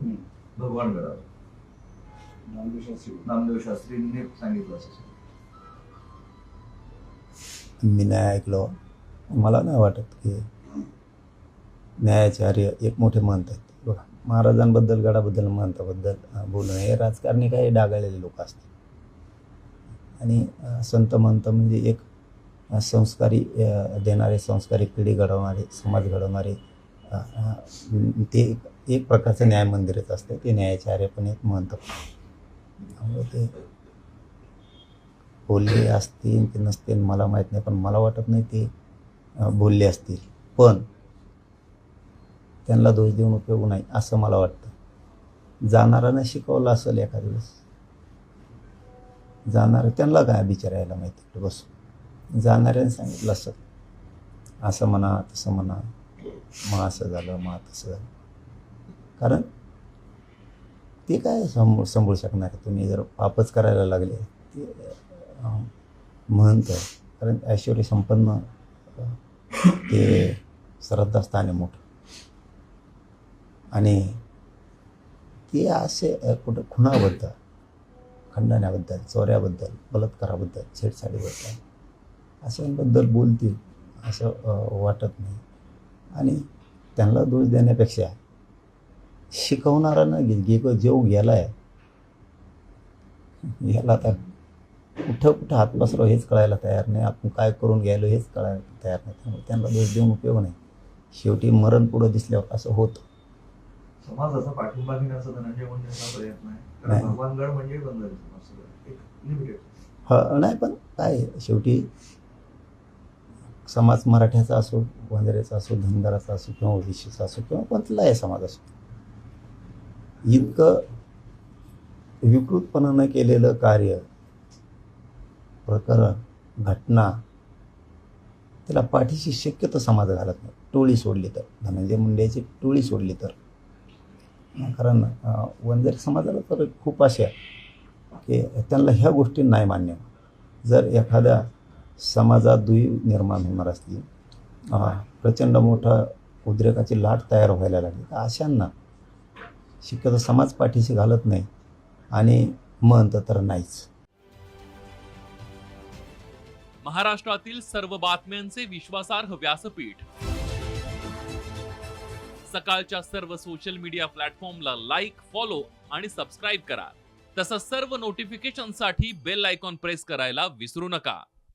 भगवान गडावर नामदेव शास्त्री नामदेव शास्त्रींनी सांगितलं असं. मी नाही ऐकलो. मला नाही वाटत की न्यायाचार्य एक मोठे महंत आहेत बघा महाराजांबद्दल गडाबद्दल महंताबद्दल अं, बोलणं हे राजकारणी काही डागाळलेले लोक असतात. आणि संत महंत म्हणजे एक संस्कारी देणारे संस्कारी पिढी घडवणारे समाज घडवणारे ते एक- एक प्रकारचं न्याय मंदिरच असतं. ते न्यायाचार्य पण एक महंत ते बोलले असतील की नसतील मला माहीत नाही पण मला वाटत नाही ते बोलले असतील. पण त्यांना दोष देऊन उपयोग नाही असं मला वाटतं. जाणाऱ्यानं शिकवलं असेल एखाद्या वेळेस. जाणार त्यांना काय बिचारायला माहिती? बस. जाणाऱ्याने सांगितलं असं असं म्हणा तसं म्हणा. मग असं झालं मग तसं झालं. कारण ते काय सांभू सांभाळू शकणार? तुम्ही जर पापच करायला लागले ते म्हणतं कारण ऐश्वर्य संपन्न ते श्रद्धास्थान आहे मोठं. आणि ते असे कुठं खुणाबद्दल खंडण्याबद्दल चोऱ्याबद्दल बलात्काराबद्दल छेडछाडीबद्दल अशांबद्दल बोलतील असं वाटत नाही. आणि त्यांना दोष देण्यापेक्षा शिकवणारा गे गे जेव गेला आहे याला आता कुठं कुठं हात पसराव हेच कळायला तयार नाही. आपण काय करून गेलो हेच कळायला तयार नाही. त्यामुळे त्यांना दोष देऊन उपयोग नाही. शेवटी मरण पुढं दिसल्यावर असं होतं. समाजाचा पाठिंबा घेण्याचा धनंजय मुंडेंचा प्रयत्न आहे. म्हणजे हा नाही पण काय शेवटी समाज मराठ्याचा असो वंजाऱ्याचा असो धनगराचा असो किंवा ओबीसीचा असो किंवा कोणताही समाज असो. इतकं विकृतपणानं केलेलं कार्य प्रकरण घटना त्याला पाठीशी शक्यतो समाज घालत नाही. टोळी सोडली तर. धनंजय मुंडेची टोळी सोडली तर. कारण वंजारी समाजाला तर खूप अशा की त्यांना ह्या गोष्टी नाही मान्य. जर एखाद्या समाजात दुई निर्माण होणार असली प्रचंड मोठा उद्रेकाची लाट तयार व्हायला लागली. तर अशांना शक्यतो समाज पाठीशी घालत नाही आणि म्हणतं तर नाहीच. महाराष्ट्रातील सर्व बातम्यांचे विश्वासार्ह व्यासपीठ. सकाळच्या सर्व सोशल मीडिया प्लॅटफॉर्मला लाईक फॉलो आणि सबस्क्राईब करा. तसंच सर्व नोटिफिकेशनसाठी बेल आयकॉन प्रेस करायला विसरू नका.